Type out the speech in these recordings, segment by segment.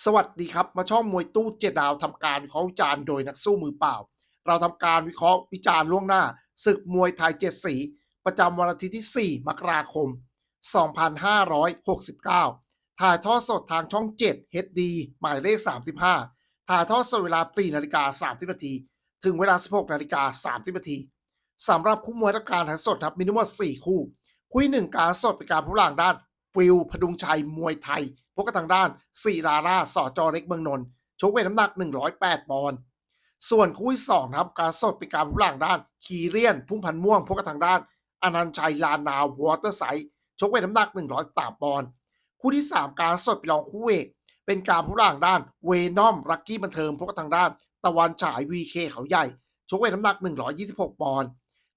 สวัสดีครับ มาช่องมวยตู้เจ็ดดาวทำการวิเคราะห์วิจารณ์โดยนักสู้มือเปล่า เราทำการวิเคราะห์วิจารณ์ล่วงหน้าศึกมวยไทยเจ็ดสี ประจำวันอาทิตย์ที่ 4 มกราคม 2569 ถ่ายทอดสดทางช่อง 7 HD หมายเลข 35 ถ่ายทอดสดเวลา 4 นาฬิกา 30 นาที ถึงเวลา 16 นาฬิกา 30 นาทีสำหรับคู่มวยรับการถ่ายสดครับมีทั้งหมด4คู่คุยหนึ่งการสดเป็นการผู้หลังด้านฟิลพดุงชัยมวยไทย พวกกันทางด้านสีลาราสอจอเล็กเมืองนนท์ชกเวทน้ำหนัก 108 ปอนด์ส่วนคู่ที่สองครับการสดเป็นการผู้หลังด้าน คีเรียน พุ่งพันม่วงพวกกันทางด้านอนันชัยลานาววอเตอร์ไซด์ชกเวทน้ำหนัก 103 ปอนด์คู่ที่ 3 การสดเป็นรองคู่เอกเป็นการผู้หลังด้านเวนอมรักกี้บันเทิงพวกกันทางด้าน ตะวันฉายวีเคเขาใหญ่ชกเวทน้ำหนัก 126 ปอนด์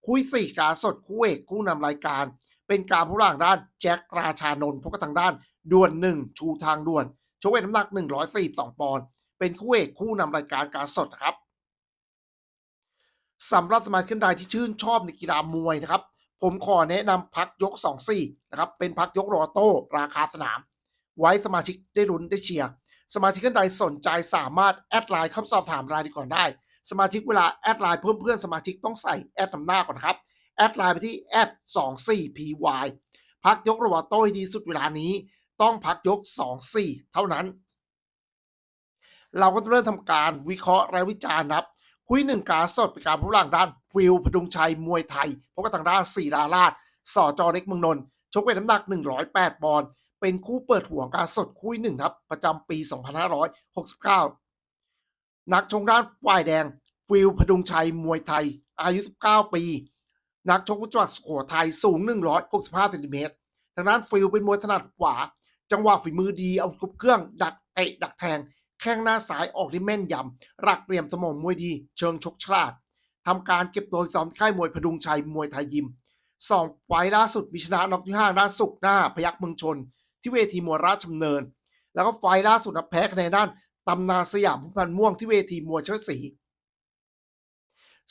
คู่ที่สี่การสดคู่เอกคู่นำรายการ เป็นการผู้หลังด้านแจ็คราชานนท์พวกกันทางด้าน ด่วนหนึ่งชูทางด่วนชกเวทน้ำหนัก 142 ปอนด์เป็นคู่เอกคู่นำรายการการสดนะครับสำหรับสมาชิกใดที่ชื่นชอบในกีฬามวยนะครับ ผมขอแนะนำพักยก 2-4นะครับเป็นพักยกรอโต้ราคาสนาม ไว้สมาชิกได้ลุ้นได้เชียร์สมาชิกท่านใดสนใจสามารถแอดไลน์เข้าสอบถามรายละเอียดก่อนได้ สมาชิกเวลาแอดไลน์เพิ่มเพื่อนสมาชิกต้องใส่แอดนำหน้าก่อนนครับแอดไลน์ไปที่แอด 24 py พักยกระหว่างโต้ดีสุดเวลานี้ ต้องพักยก 2-4 เท่านั้น เราก็จะเริ่มทำการวิเคราะห์และวิจารณ์นะครับ คุยหนึ่งการสดเป็นการผู้หลังด้านฟิลพดุงชัยมวยไทยพบกับทางด้านสีดาราชสอจอเล็กเมืองนนท์ชกเวทน้ำหนัก 108 ปอนด์เป็นคู่เปิดหัวการสดคุยหนึ่งครับ ประจำปี 2569 นักชงด้านฝ่ายแดง ฟิลพดุงชัยมวยไทย อายุ 19 ปี นักชกจังหวัดสุโขทัยสูง 165เซนติเมตรทางด้านฟิลเป็นมวยถนัดขวา จังหวะฝีมือดีเอากรุบเครื่อง ดักเตะดักแทง แข้งหน้าซ้ายออกได้แม่นยำหลักเหลี่ยมสมองมวยดี เชิงชกฉลาดทำการเก็บตัวซ้อมค่ายมวยพดุงชัยมวยไทยยิมสองไฟล์ล่าสุดมีชนะน็อกที่ห้าด้านสุกหน้าพยักเมืองชน ที่เวทีมวยราชดำเนิน แล้วก็ไฟล์ล่าสุดนะแพ้คะแนนด้านตำนานสยามพุพันม่วงที่เวทีมวยเชิดศรี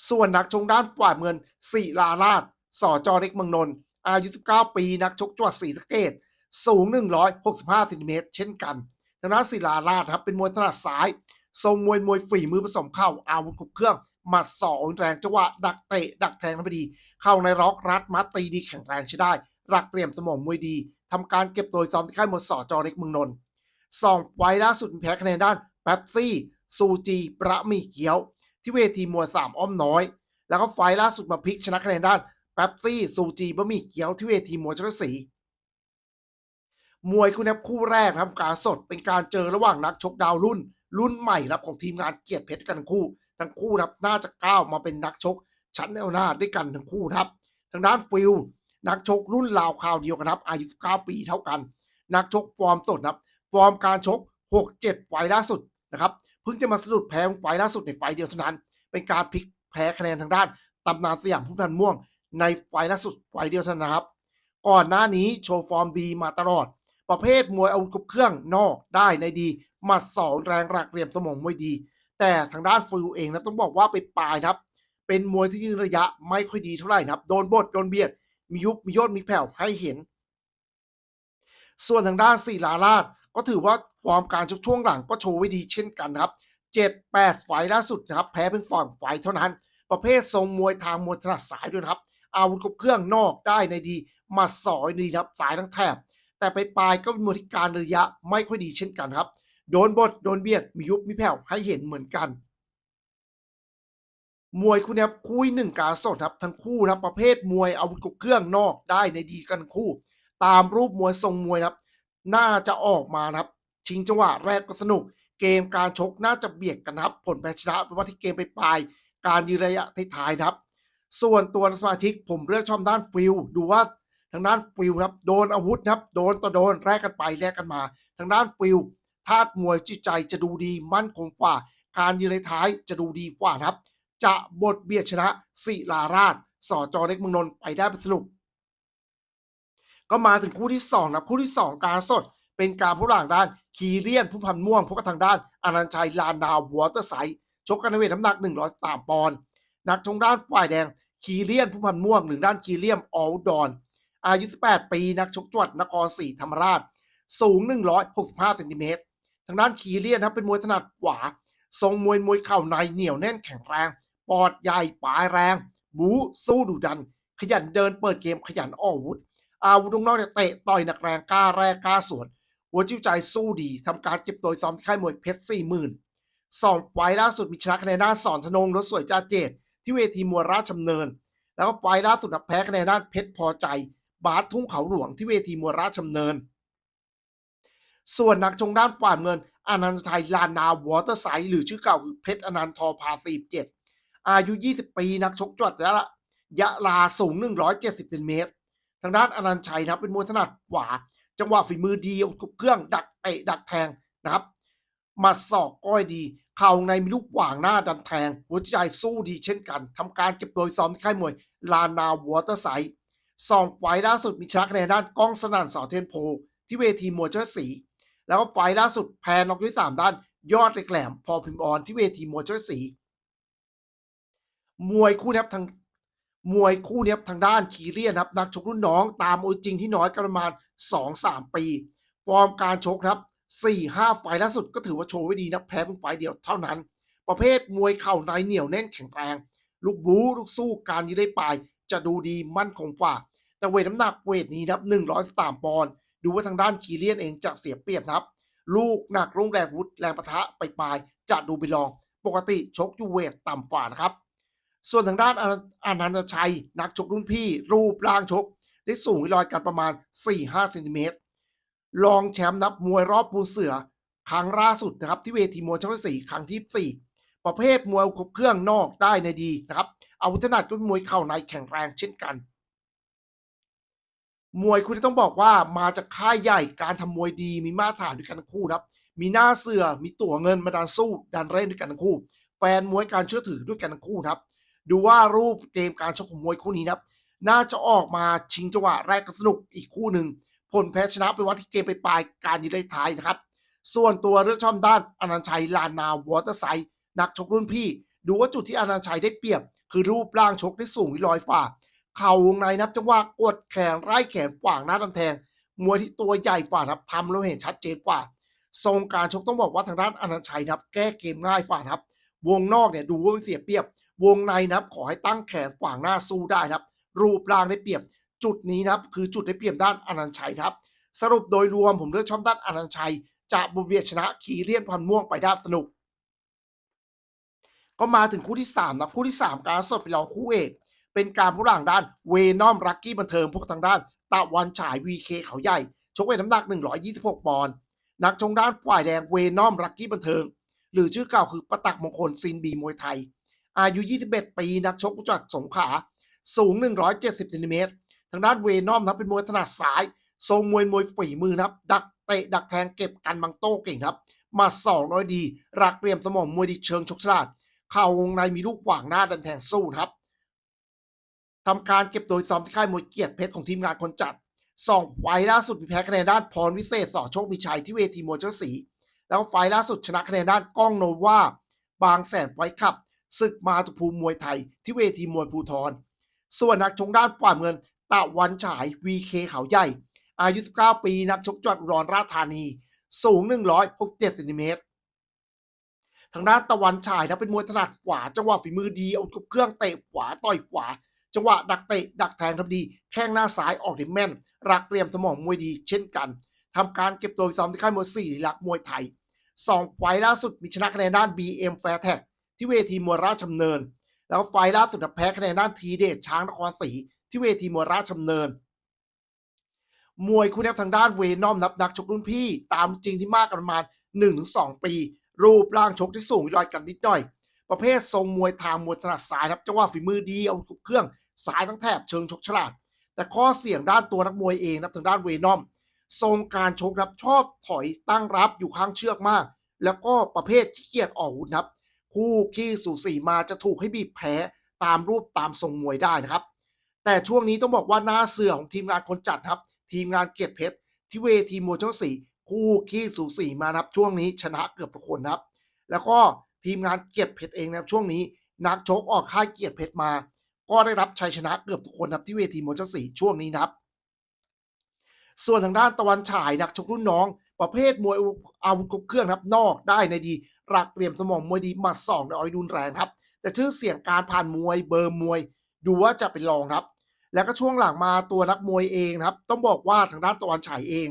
ส่วนนักชงด้านปวาดเงินศิลาราชสอจอเล็กเมืองนนท์อายุ 19 ปี นักชกจังหวัดศรีสะเกษ สูง 165เซนติเมตรเช่นกันทางด้านศิลาราชครับเป็นมวยถนัดซ้าย ทรงมวยมวยฝีมือผสมเข้าอาวุธครบเครื่องหมัดสองแรงจังหวะดักเตะดักแทงทั้งพอดี เข้าในร็อกรัดมัดตีดีแข็งแรงใช้ได้ หลักเหลี่ยมสมองมวยดีทำการเก็บตัวซ้อมที่ค่ายมวยสอจอเล็กเมืองนนท์สองไฟล์ล่าสุดแพ้คะแนนด้านแป๊บซี่ซูจีประมีเกียว ที่เวทีมวยสามอ้อมน้อย แล้วก็ไฟล์ล่าสุดมาพลิกชนะคะแนนด้านแป๊บซี่ซูจีบะหมี่เกี๊ยวที่เวทีมวยเจ้าศรี มวยคู่นี้คู่แรกนะครับการสดเป็นการเจอระหว่างนักชกดาวรุ่น รุ่นใหม่นะครับของทีมงานเกียรติเพชรกันทั้งคู่ ทั้งคู่นะครับน่าจะก้าวมาเป็นนักชกชั้นแนวหน้าด้วยกันทั้งคู่นะครับ ทางด้านฟิลนักชกรุ่นราวคราวเดียวกันครับอายุ19ปีเท่ากัน นักชกฟอร์มสดครับฟอร์มการชก 6-7ไฟล์ล่าสุดนะครับเพิ่งจะมาสะดุดแพ้ไฟล์ล่าสุดในไฟเดียวเท่านั้น เป็นการพลิกแพ้คะแนนทางด้านตำนานสยามพุ่มพันม่วง ในไฟล์ล่าสุดไฟเดียวเท่านั้นครับก่อนหน้านี้โชว์ฟอร์มดีมาตลอด ประเภทมวยอาวุธครบเครื่องนอกได้ในดีมัดสองแรงหลักเหลี่ยมสมองมวยดี แต่ทางด้านฟิลเองนะต้องบอกว่าไปปลายครับ เป็นมวยที่ยืนระยะไม่ค่อยดีเท่าไหร่นะครับ โดนบดโดนเบียด มียุบมียอดมีแผ่วให้เห็น ส่วนทางด้านศิลาราชก็ถือว่าฟอร์มการชกช่วงหลังก็โชว์ไว้ดีเช่นกันครับเจ็ดแปดไฟล์ล่าสุดนะครับ แพ้เป็นฝั่งไฟล์เท่านั้น ประเภททรงมวยทางมวยถนัดสายด้วยครับ อาวุธครบเครื่องนอกได้ในดีมัดสอยดีครับสายทั้งแถบ แต่ไปปลายก็เป็นมวยที่การระยะไม่ค่อยดีเช่นกันครับ โดนบดโดนเบียดมียุบมีแผ่วให้เห็นเหมือนกัน มวยคู่นี้คู่หนึ่งการสดครับทั้งคู่นะครับประเภทมวยอาวุธครบเครื่องนอกได้ในดีกันคู่ ตามรูปมวยทรงมวยนะครับ น่าจะออกมานะครับ ชิงจังหวะแรกก็สนุก เกมการชกน่าจะเบียดกันครับ ผลแพ้ชนะเป็นว่าที่เกมไปปลายการยืนระยะท้ายๆครับ ส่วนตัวสมาชิกผมเลือกชอบด้านฟิลดูว่า ทางด้านฟิลครับโดนอาวุธครับโดนต่อโดนแลกกันไปแลกกันมา ทางด้านฟิลธาตุมวยจิตใจจะดูดีมั่นคงกว่า การยืนในท้ายจะดูดีกว่านะครับ จะบทเบียดชนะศิลาราชสอจอเล็กเมืองนนท์ไปได้เป็นสนุกก็มาถึงคู่ที่สองนะคู่ที่สองการสดเป็นการผู้หลังด้านคีเรียนผู้พันม่วงพวกบทางด้านอนันชัยลานดาววอเตอร์ไซชกกันในเวทน้ำหนัก 103 ปอนด์นักชงด้านฝ่ายแดงคีเรียนผู้พันม่วงหนึ่งด้านคีเรียมออลดอน อายุ 18 ปี นักชกจังหวัดนครศรีธรรมราช สูง 165เซนติเมตร ทางด้านคีเลียนนะครับเป็นมวยถนัดขวา ทรงมวยมวยเข่าในเหนียวแน่นแข็งแรง ปอดใหญ่ปลายแรง บูสู้ดุดัน ขยันเดินเปิดเกมขยันออกอาวุธ อาวุธตรงนอกเนี่ยเตะต่อยหนักแรงกล้าแรกกล้าสวนหัวจิ้วใจสู้ดีทำการเก็บตัวซ้อมที่ค่ายมวยเพชรสี่หมื่นสองไฟล์ล่าสุดมีชนะคะแนนด้านสอนธนงรถสวยจ้าเจดที่เวทีมวยราชดำเนิน แล้วก็ไฟล์ล่าสุดนะแพ้คะแนนด้านเพชรพอใจ บาสทุ่งเขาหลวงที่เวทีมวราชดำเนิน ส่วนนักชงด้านฝ่ายเงินอนันตชัยลานนาวอเตอร์ไซด์หรือชื่อเก่าคือเพชรอนันทอพาสีเจ็ดอายุ 20 ปีนักชกจวดแล้วละยะลาสูง 170เซนติเมตร ทางด้านอนันต์ชัยนะเป็นมวยถนัดขวา จังหวะฝีมือดีเอาเครื่องดักเตะดักแทงนะครับมาศอกก้อยดี เข่าในมีลูกขวางหน้าดันแทง หัวใจสู้ดีเช่นกันทำการเก็บตัวซ้อมที่ค่ายมวย ลานนาวอเตอร์ไซด์ สองไฟล์ล่าสุดมีชนะคะแนนด้านกล้องสนั่นสอเทนโพ ที่เวทีมวยเจ้าสี แล้วก็ไฟล์ล่าสุดแพ้น็อกที่สามด้านยอดเหล็กแหลม พอพิมพ์ออนที่เวทีมวยเจ้าสี มวยคู่นี้ทางมวยคู่นี้ทางด้านคีเรียนครับ นักชกรุ่นน้องตามโอจริงที่น้อยกันประมาณ2-3ปีฟอร์มการชกครับ4-5ไฟล์ล่าสุดก็ถือว่าโชว์ไว้ดีนะแพ้เพียงไฟล์เดียวเท่านั้น ประเภทมวยเข่าในเหนียวแน่นแข็งแรงลูกบู๊ลูกสู้การยืนได้ปลาย จะดูดีมั่นคงกว่า แต่เวทน้ำหนักเวทนี้นะครับ103ปอนด์ดูว่าทางด้านคีเลียนเองจะเสียเปรียบนะครับ ลูกหนักรุ่งแรงวุฒแรงปะทะไปปลายจะดูไปลอง ปกติชกยูเวทต่ำกว่านะครับ ส่วนทางด้านออนันตชัย นักชกรุ่นพี่ รูปร่างชกได้สูงลอยกันประมาณ 4-5เซนติเมตรรองแชมป์นับมวยรอบปูเสือ ครั้งล่าสุดนะครับที่เวทีมวยช่องสี่ครั้งที่4 ประเภทมวยครบเครื่องนอกได้ในดีนะครับ อาวุธถนัดก็มวยเข่าในแข็งแรงเช่นกัน มวยคุณจะต้องบอกว่ามาจากค่ายใหญ่การทำมวยดีมีมาตรฐานด้วยกันทั้งคู่ครับมีหน้าเสือมีตัวเงินมาดันสู้ดันเล่นด้วยกันทั้งคู่ แฟนมวยการเชื่อถือด้วยกันทั้งคู่นะครับ ดูว่ารูปเกมการชกของมวยคู่นี้นะครับ น่าจะออกมาชิงจังหวะแรกก็สนุกอีกคู่หนึ่งผลแพ้ชนะไปวัดที่เกมไปปลายการยืนได้ท้ายนะครับ ส่วนตัวเลือกช่อมด้านอนันชัยลานนาวอเตอร์ไซด์ นักชกรุ่นพี่ ดูว่าจุดที่อนันชัยได้เปรียบ คือรูปร่างชกได้สูงลอยฝ่า เข่าวงในนับจังหวะกดแขนไล่แขนขวางหน้าดันแทง มวยที่ตัวใหญ่ฝ่านับทำเราเห็นชัดเจนกว่า ทรงการชกต้องบอกว่าทางด้านอนันชัยนับ แก้เกมง่ายฝ่านับ วงนอกเนี่ยดูว่าไม่เสียเปรียบ วงในนับขอให้ตั้งแขนขวางหน้าสู้ได้นะครับ รูปร่างได้เปรียบ จุดนี้นะครับ คือจุดได้เปรียบด้านอนันชัยครับ สรุปโดยรวมผมเลือกช่องด้านอนันชัยจะบุกเบียชนะขีเลี่ยนพันม่วงไปได้สนุก ก็มาถึงคู่ที่3นะคู่ที่ 3 การสดไปลองคู่เอก เป็นการผู้หลังด้านเวนอมรักกี้บันเทิงพวกทางด้านตะวันฉายวีเคเขาใหญ่ ชกเวทน้ำหนัก 126 ปอนด์นักชงด้านฝ่ายแดงเวนอมรักกี้บันเทิง หรือชื่อเก่าคือประตักมงคลซินบีมวยไทย อายุ 21 ปีนักชกจากสงขาสูง 170เซนติเมตรทางด้านเวนอมนะเป็นมวยถนัดซ้ายทรงมวยมวยฝีมือนะครับดักเตะดักแทงเก็บกันบังโต้เก่งครับมาสองร้อยดี รักเรียมสมองมวยดีเชิงชกฉลาด เข่าวงในมีลูกขวางหน้าดันแทงสู้นะครับทำการเก็บโดยซ้อมที่ค่ายมวยเกียรติเพชรของทีมงานคนจัดสองไฟล่าสุดมีแพ้คะแนนด้านพรวิเศษสอโชคมีชัยที่เวทีมวยเจ้าสีแล้วไฟล่าสุดชนะคะแนนด้านก้องโนวาบางแสนไฟขับศึกมาตุภูมิมวยไทยที่เวทีมวยภูทร ส่วนนักชงด้านฝ่ายเงินตะวันฉายวีเคเขาใหญ่ อายุ 19 ปี นักชกจังหวัดอุดราชธานี สูง 167เซนติเมตร ทางด้านตะวันฉายนะเป็นมวยถนัดขวาจังหวะฝีมือดีเอาทุกเครื่องเตะขวาต่อยขวา จังหวะดักเตะดักแทงทำดี แข้งหน้าซ้ายออกได้แม่น รักเรียมสมองมวยดีเช่นกันทำการเก็บตัวซ้อมที่ค่ายมวยสี่หลักมวยไทยสองไฟล์ล่าสุดมีชนะคะแนนด้าน BM Fair Tag ที่เวทีมวยราชดำเนิน แล้วไฟล์ล่าสุดแพ้คะแนนด้านทีเดชช้างนครศรีที่เวทีมวยราชดำเนินมวยคู่นี้ทางด้านเวนอมนับนักชกรุ่นพี่ ตามจริงที่มากกันประมาณ1-2 ปี รูปร่างชกที่สูงลอยกันนิดหน่อย ประเภททรงมวยทางมวยถนัดซ้ายครับจังหวะฝีมือดีเอาทุกเครื่องสายทั้งแถบเชิงชกฉลาด แต่ข้อเสี่ยงด้านตัวนักมวยเองนะทางด้านเวนอม ทรงการชกครับชอบถอยตั้งรับอยู่ข้างเชือกมาก แล้วก็ประเภทขี้เกียจออกอาวุธครับ คู่ขี้สูสีมาจะถูกให้บีบแพ้ตามรูปตามทรงมวยได้นะครับ แต่ช่วงนี้ต้องบอกว่าหน้าเสือของทีมงานคนจัดครับ ทีมงานเกียรติเพชรที่เวทีมวยช่องสี คู่ขี้สูสีมานับช่วงนี้ชนะเกือบทุกคนนะครับ แล้วก็ทีมงานเกียรติเพชรเองนะครับช่วงนี้ นักชกออกค่ายเกียรติเพชรมา ก็ได้รับชัยชนะเกือบทุกคนนะครับที่เวทีมวยช่องสีช่วงนี้นะครับ ส่วนทางด้านตะวันฉายนักชกรุ่นน้อง ประเภทมวยอาวุธครบเครื่องครับนอกได้ในดีหลักเหลี่ยมสมองมวยดีมัดสองในออยดุนแรงครับ แต่ชื่อเสียงการผ่านมวยเบอร์มวย ดูว่าจะเป็นรองครับ แล้วก็ช่วงหลังมาตัวนักมวยเองนะครับ ต้องบอกว่าทางด้านตะวันฉายเอง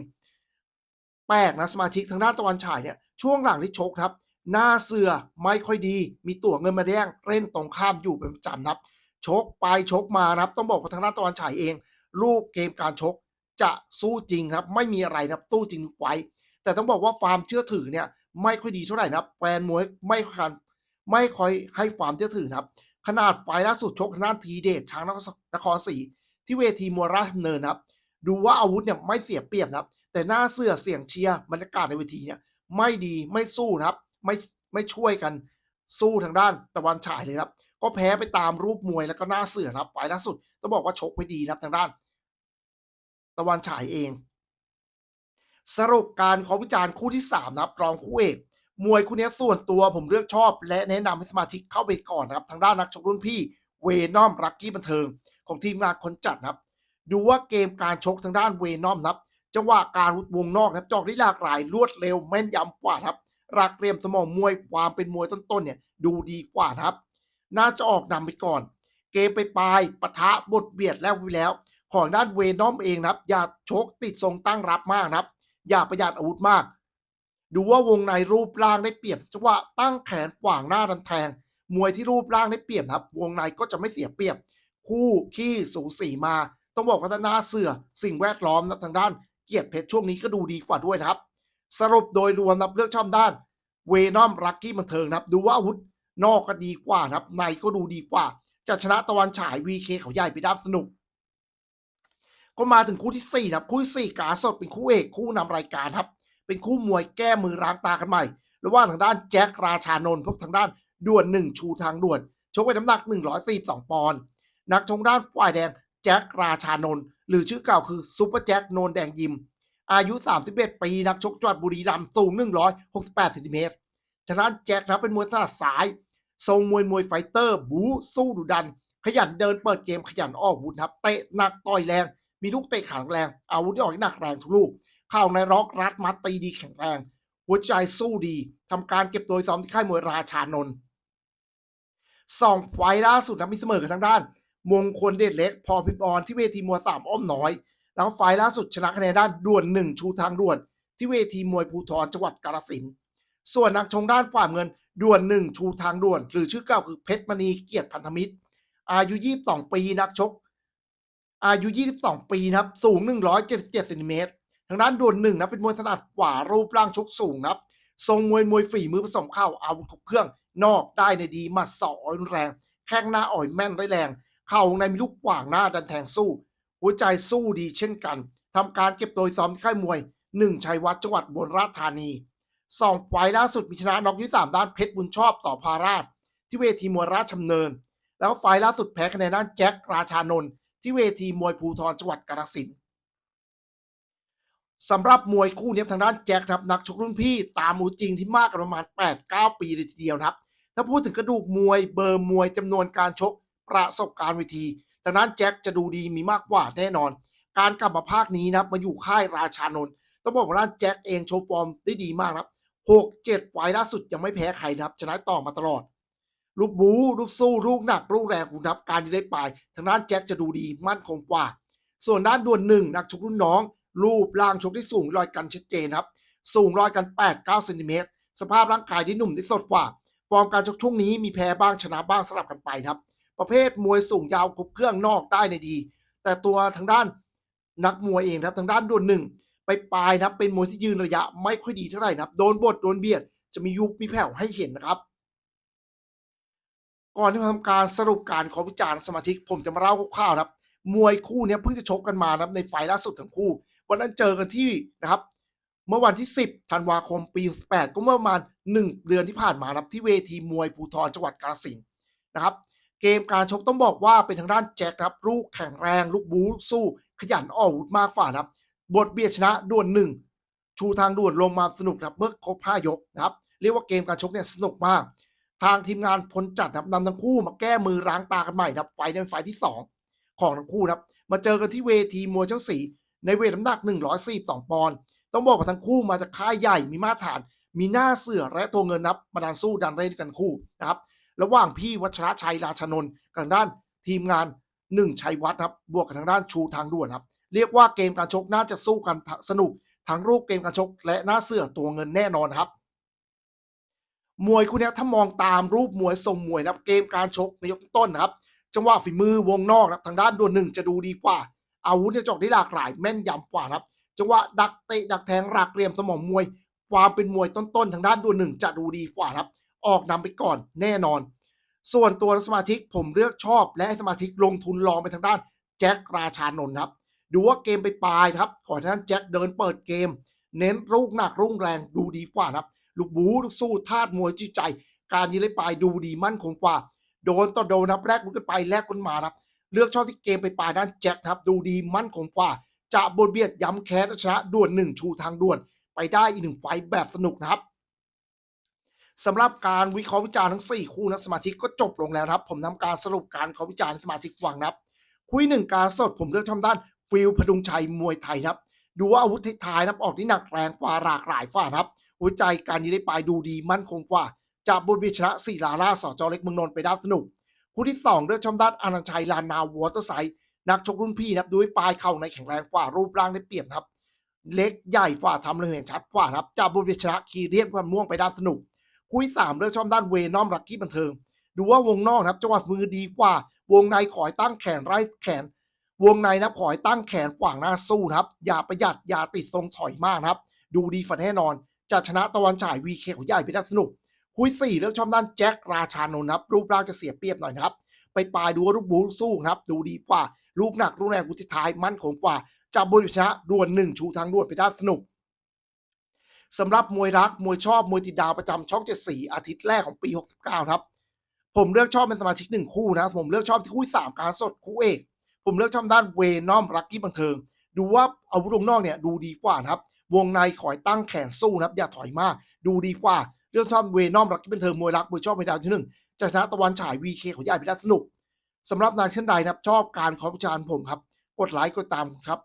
ปลกนะสมาชิกทางด้านตะวันฉายเนี่ยช่วงหลังที่ชกครับ หน้าเสือไม่ค่อยดี มีตั๋วเงินมาแดงเล่นตรงข้ามอยู่เป็นประจำครับ ชกไปชกมานะครับ ต้องบอกว่าทางด้านตะวันฉายเอง รูปเกมการชกจะสู้จริงครับ ไม่มีอะไรนะครับสู้จริงไว้ แต่ต้องบอกว่าความเชื่อถือเนี่ยไม่ค่อยดีเท่าไหร่นะแฟนมวยไม่ค่อยไม่ค่อยให้ความเชื่อถือครับ ขนาดไฟล์ล่าสุดชกทางด้านทีเดชช้างนครศรีที่เวทีมวยราชดำเนินครับ ดูว่าอาวุธเนี่ยไม่เสียเปรียบนะครับ แต่หน้าเสื้อเสียงเชียร์บรรยากาศในเวทีเนี่ยไม่ดีไม่สู้นะครับ ไม่ไม่ช่วยกันสู้ทางด้านตะวันฉายเลยครับ ก็แพ้ไปตามรูปมวยแล้วก็หน้าเสือนะครับไฟล์ล่าสุดต้องบอกว่าชกไม่ดีนะครับทางด้าน ตะวันฉายเอง สรุปการขอวิจารณ์คู่ที่3นะครับรองคู่เอกมวยคู่นี้ส่วนตัวผมเลือกชอบ และแนะนำให้สมาชิกเข้าไปก่อนนะครับ ทางด้านนักชกรุ่นพี่เวนอมรักกี้บันเทิงของทีมงานคนจัดนะครับ ดูว่าเกมการชกทางด้านเวนอมนะครับ จังหวะการวงนอกนะครับจอกได้หลากหลายรวดเร็วแม่นยำกว่าครับหลักเหลี่ยมสมองมวยความเป็นมวยต้นๆเนี่ยดูดีกว่าครับ น่าจะออกนำไปก่อน เกมไปปลายปะทะบทเบียดแล้ววิแล้ว ของด้านเวนอมเองนะครับ อย่าชกติดทรงตั้งรับมากนะครับ อย่าประหยัดอาวุธมาก ดูว่าวงในรูปร่างได้เปรียบจังหวะตั้งแขนขวางหน้าดันแทง มวยที่รูปร่างได้เปรียบครับ วงในก็จะไม่เสียเปรียบ คู่ขี้สูสีมา ต้องบอกว่าด้านหน้าเสือสิ่งแวดล้อมนะทางด้าน เกียรติเพชรช่วงนี้ก็ดูดีกว่าด้วยนะครับ สรุปโดยรวมนับเลือกช่อบด้าน เวนอมรักกี้บันเทิงนะครับ ดูว่าอาวุธนอกก็ดีกว่านะครับ ในก็ดูดีกว่า จะชนะตะวันฉาย VK เขาใหญ่ไปด้าสนุก ก็มาถึงคู่ที่สี่นะครับ คู่ที่สี่กาสดเป็นคู่เอกคู่นำรายการครับ เป็นคู่มวยแก้มือร้างตากันใหม่ระหว่างทางด้านแจ็คราชานนท์พวกทางด้านด่วนหนึ่งชูทางด่วนชกไปน้ำหนัก 142 ปอนด์นักชกด้านฝ่ายแดง แจ็คราชานนท์หรือชื่อเก่าคือซุปเปอร์แจ็คโนนแดงยิม อายุ 31 ปี นักชกจังหวัดบุรีรัมย์สูง 168เซนติเมตรทางด้านแจ็คนะเป็นมวยถนัดซ้าย ทรงมวยมวยไฟเตอร์ บู๊สู้ดุดัน ขยันเดินเปิดเกมขยันออกอาวุธครับเตะหนักต่อยแรง มีลูกเตะขาแรง อาวุธที่ออกหนักแรงทุกลูกเข้าในร็อกรัดมัดตีดีแข็งแรง หัวใจสู้ดีทำการเก็บตัวซ้อมที่ค่ายมวยราชานนท์สองไฟล์ล่าสุดนะมีเสมอกันทางด้าน มงคลเดชเล็ก พอพิมพ์ออนที่เวทีมวยสามอ้อมน้อย แล้วไฟล์ล่าสุดชนะคะแนนด้านด่วนหนึ่งชูทางด่วน ที่เวทีมวยภูทรจังหวัดกาฬสินธุ์ส่วนนักชงด้านฝ่าเงินด่วนหนึ่งชูทางด่วน หรือชื่อเก่าคือเพชรมณีเกียรติพันธมิตร อายุ 22 ปีนักชก อายุ 22 ปีนะครับสูง 177เซนติเมตรทางด้านด่วนหนึ่งนะเป็นมวยถนัดขวารูปร่างชกสูงนะครับทรงมวยมวยฝีมือผสมเข้าอาวุธครบเครื่องนอกได้ในดีหมัดสออ่อนแรง แข้งหน้าอ่อยแม่นได้แรง เข่าในมีลูกขวางหน้าดันแทงสู้ หัวใจสู้ดีเช่นกันทำการเก็บตัวซ้อมที่ค่ายมวยหนึ่งชัยวัฒน์จังหวัดบนราชธานีสองไฟล์ล่าสุดมีชนะน็อกยี่สามด้านเพชรบุญชอบต่อพาราช ที่เวทีมวยราชดำเนิน แล้วไฟล์ล่าสุดแพ้คะแนนด้านแจ็คราชานนท์ที่เวทีมวยภูทรจังหวัดกาฬสินธุ์สำหรับมวยคู่นี้ทางด้านแจ็คครับนักชกรุ่นพี่ตามมูจริงที่มากกันประมาณ 8-9 ปีเลยทีเดียวครับ ถ้าพูดถึงกระดูกมวยเบอร์มวยจำนวนการชก ประสบการณ์เวทีทางด้นแจ็คจะดูดีมีมากกว่าแน่นอน การกลับมาภาคนี้นะครับมาอยู่ค่ายราชานนท์ต้องบอกว่าด้านแจ็คเองโชว์ฟอร์มได้ดีมากครับหกเจ็ดไฟล์ล่าสุดยังไม่แพ้ใครนะครับ ชนะต่อมาตลอด ลูกบูลูกสู้ลูกหนักลูกแรงคุณครับการที่ได้ปลายทางด้านแจ็คจะดูดีมั่นคงกว่า ส่วนด้านด่วนหนึ่งนักชกรุ่นน้อง รูปร่างชกที่สูงรอยกันชัดเจนครับ สูงรอยกัน8 9เซนติเมตรสภาพร่างกายที่หนุ่มที่สดกว่า ฟอร์มการชกช่วงนี้มีแพ้บ้างชนะบ้างสลับกันไปครับ ประเภทมวยสูงยาวครบเครื่องนอกได้ในดี แต่ตัวทางด้านนักมวยเองครับทางด้านด่วนหนึ่งไปปลายนะครับเป็นมวยที่ยืนระยะไม่ค่อยดีเท่าไหร่นะโดนบดโดนเบียดจะมียุบมีแผ่วให้เห็นนะครับ ก่อนที่จะทำการสรุปการขอวิจารณ์สมาชิก ผมจะมาเล่าคร่าวๆนะครับ มวยคู่เนี้ยเพิ่งจะชกกันมานะครับในไฟล์ล่าสุดทั้งคู่ วันนั้นเจอกันที่นะครับ เมื่อวันที่ 10ธันวาคมปี 18 ก็เมื่อประมาณ1เดือนที่ผ่านมานะครับที่เวทีมวยภูทรจังหวัดกาฬสินธุ์นะครับ เกมการชกต้องบอกว่าเป็นทางด้านแจ็คครับลูกแข็งแรง ลูกบู๊สู้ขยันออกอาวุธมากฝ่านะครับ บทเบียดชนะด่วนหนึ่งชูทางด่วนลงมาสนุกครับเมื่อครบ5ยกนะครับเรียกว่าเกมการชกเนี่ยสนุกมาก ทางทีมงานพลจัดนะครับนำทั้งคู่มาแก้มือล้างตากันใหม่นะครับไฟล์นี้นไฟที่ 2 ของทั้งคู่นะครับมาเจอกันที่เวทีมวยเจ้าสีในเวทน้ำหนัก 142 ปอนด์ต้องบอกว่าทั้งคู่มาจากค่ายใหญ่มีมาตรฐาน มีหน้าเสือและตัวเงินนับมาดานสู้ดันเล่นกันคู่นะครับ ระหว่างพี่วัชระชัยราชนนท์กับทางด้านทีมงานหนึ่งชัยวัฒน์ครับบวกกับทางด้านชูทางด่วนครับเรียกว่าเกมการชกน่าจะสู้กันสนุกทั้งรูปเกมการชกและหน้าเสือตัวเงินแน่นอนครับ มวยคู่นี้ถ้ามองตามรูปมวยทรงมวยนะครับ เกมการชกในยกต้นนะครับ จังหวะฝีมือวงนอกนะครับทางด้านด่วนหนึ่งจะดูดีกว่า อาวุธจะจอกได้หลากหลายแม่นยำกว่าครับจังหวะดักเตะดักแทงหลักเหลี่ยมสมองมวย ความเป็นมวยต้นๆทางด้านด่วนหนึ่งจะดูดีกว่าครับ ออกนำไปก่อนแน่นอน ส่วนตัวสมาชิกผมเลือกชอบ และสมาชิกลงทุนลองไปทางด้านแจ็คราชานนท์ครับ ดูว่าเกมไปปลายครับขอให้ทางด้านแจ็คเดินเปิดเกม เน้นลูกหนักรุ่งแรงดูดีกว่าครับ ลูกบูลูกสู้ธาตุมวยจิตใจ การยิงเลยปลายดูดีมั่นคงกว่า โดนต่อโดนนับแรกลุกกันไปแลกกันมาครับเลือกชอบที่เกมไปปลายด้านแจ็คครับ ดูดีมั่นคงกว่า จะบนเบียดย้ำแค้นชนะด่วนหนึ่งชูทางด่วน ไปได้อีกหนึ่งไฟแบบสนุกนะครับ สำหรับการวิเคราะห์วิจารณ์ทั้ง 4 คู่นะสมาชิกก็จบลงแล้วครับ ผมทำการสรุปการวิเคราวิจารณ์สมาชิกฟังนะครับ คุยหนึ่งการสดผมเลือกทำด้านฟิลพดุงชัยมวยไทยครับ ดูว่าอาวุธท้ายนับออกที่หนักแรงกว่าหลากหลายฝ่าครับ หัวใจการยิงได้ปลายดูดีมั่นคงกว่าจากบุญวิชนะศิลาล่าสอจอเล็กเมืองนนท์ไปได้สนุก คู่ที่ 2 เลือกชมด้านอนันชัยลานนาวอเตอร์ไซด์นักชกรุ่นพี่นะครับด้วยปลายเข่าในแข็งแรงกว่ารูปร่างได้เปรียบครับ เล็กใหญ่ฝ่าทำเลยเห็นชัดกว่าครับจากบุญวิชนะคีเรียนความม่วงไปได้สนุก คู่ที่สามเลือกชมด้านเวนอมรักกี้บันเทิง ดูว่าวงนอกนะครับจังหวะมือดีกว่า วงในขอยตั้งแขนไร้แขน วงในนะครับขอยตั้งแขนขวางหน้าสู้นะครับ อย่าประหยัดอย่าติดทรงถอยมากนะครับ ดูดีฝันแน่นอน จะชนะตะวันฉายวีเคของใหญ่ไปได้สนุก คุยสี่เลือกชมด้านแจ็คราชานนท์นะครับรูปร่างจะเสียเปรียบหน่อยนะครับไปปลายดูว่าลูกบูสู้ครับ ดูดีกว่า ลูกหนักลูกแรงกุติท้ายมั่นคงกว่าจะบริชนะดวลหนึ่งชูทางด่วนไปได้สนุก สำหรับมวยรักมวยชอบมวยติดดาวประจำช่องเจ็ดสีอาทิตย์แรกของปี 69 ครับ ผมเลือกชอบเป็นสมาชิกหนึ่งคู่นะผมเลือกชอบที่คู่สามการสดคู่เอกผมเลือกชอบด้านเวนอมรักกี้บันเทิง ดูว่าอาวุธวงนอกเนี่ยดูดีกว่านะครับ วงในขอยตั้งแขนสู้นะครับ อย่าถอยมาก ดูดีกว่าเลือกชอบเวนอมรักกี้บันเทิงมวยรักมวยชอบในดาวที่หนึ่งจะชนะตะวันฉายวีเคของใหญ่ไปได้สนุกสำหรับนายเช่นใดนะครับ ชอบการขอประจานผมครับ กดไลค์กดตามครับ